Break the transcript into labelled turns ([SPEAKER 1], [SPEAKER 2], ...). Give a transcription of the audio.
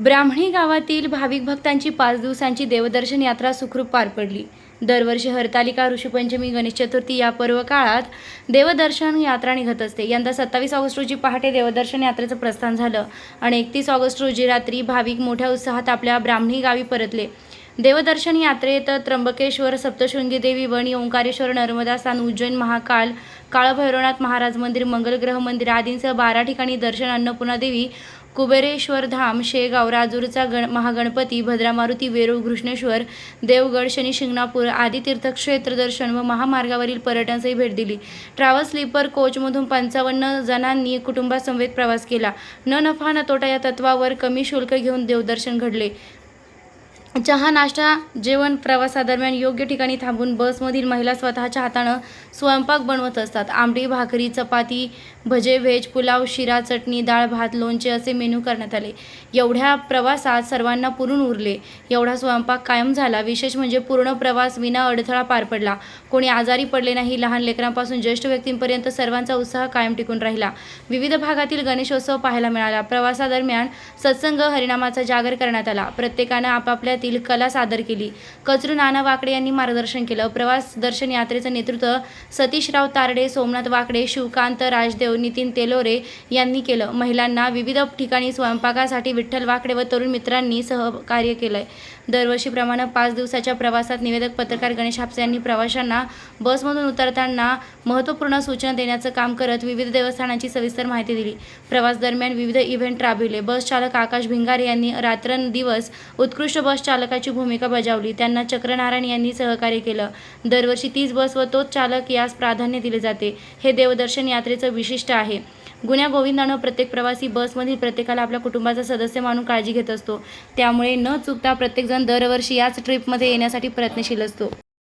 [SPEAKER 1] ब्राह्मणी गावातील भाविक भक्तांची पाच दिवसांची देवदर्शन यात्रा सुखरूप पार पडली. दरवर्षी हरतालिका ऋषीपंचमी गणेश चतुर्थी या पर्व काळात देवदर्शन यात्रा निघत असते. यंदा सत्तावीस ऑगस्ट रोजी पहाटे देवदर्शन यात्रेचं प्रस्थान झालं आणि एकतीस ऑगस्ट रोजी रात्री भाविक मोठ्या उत्साहात आपल्या ब्राह्मणी गावी परतले. देवदर्शन यात्रेत त्र्यंबकेश्वर सप्तशृंगी देवी वणी ओंकारेश्वर नर्मदा स्थान उज्जैन महाकाल काळभैरवनाथ महाराज मंदिर मंगलग्रह मंदिर आदींसह बारा ठिकाणी दर्शन अन्नपूर्णा देवी कुबेरेश्वर धाम शेगाव राजूरचा गण महागणपती भद्रा मारुती वेरूळ घृष्णेश्वर देवगड शनी शिंगणापूर आदी तीर्थक्षेत्र दर्शन व महामार्गावरील पर्यटनसही भेट दिली. ट्रॅव्हल स्लीपर कोचमधून पंचावन्न जणांनी कुटुंबासमवेत प्रवास केला. न नफा न तोटा या तत्वावर कमी शुल्क घेऊन देवदर्शन घडले. चहा नाश्ता जेवण प्रवासादरम्यान योग्य ठिकाणी थांबून बसमधील महिला स्वतःच्या हातानं स्वयंपाक बनवत असतात. आंबडी भाकरी चपाती भजे व्हेज पुलाव शिरा चटणी डाळ भात लोणचे असे मेनू करण्यात आले. एवढ्या प्रवासात सर्वांना पुरून उरले. एवढा स्वयंपाक कायम झाला. विशेष म्हणजे पूर्ण प्रवास विना अडथळा पार पडला. कोणी आजारी पडले नाही लहान लेकरांपासून ज्येष्ठ व्यक्तींपर्यंत सर्वांचा उत्साह कायम टिकून राहिला. विविध भागातील गणेशोत्सव पाहायला मिळाला. प्रवासादरम्यान सत्संग हरिनामाचा जागर करण्यात आला. प्रत्येकानं आपापल्या विषयातील कला सादर केली. कचरू नाना वाकडे यांनी मार्गदर्शन केलं. प्रवास दर्शन यात्रेचं नेतृत्व सतीशराव तारडे सोमनाथ वाकडे शिवकांत राजदेव नितीन तेलोरे यांनी केलं. महिलांना विविध ठिकाणी स्वयंपाकासाठी विठ्ठल वाकडे व तरुण मित्रांनी सहकार्य केलंय. दरवर्षीप्रमाणे पाच दिवसाच्या प्रवासात निवेदक पत्रकार गणेश हापसे यांनी प्रवाशांना बसमधून उतरताना महत्त्वपूर्ण सूचना देण्याचं काम करत विविध देवस्थानांची सविस्तर माहिती दिली. प्रवास दरम्यान विविध इव्हेंट राबविले. बस चालक आकाश भिंगारे यांनी रात्रंदिवस उत्कृष्ट बस चालकाची भूमिका बजावली. त्यांना चक्रनारायण यांनी सहकार्य केलं. दरवर्षी तीच बस व तोच चालक यास प्राधान्य दिले जाते. हे देवदर्शन यात्रेचं विशिष्ट आहे. गुन्ह्या गोविंदानं प्रत्येक प्रवासी बसमधील प्रत्येकाला आपल्या कुटुंबाचा सदस्य मानून काळजी घेत असतो. त्यामुळे न चुकता प्रत्येकजण दरवर्षी याच ट्रिपमध्ये येण्यासाठी प्रयत्नशील असतो.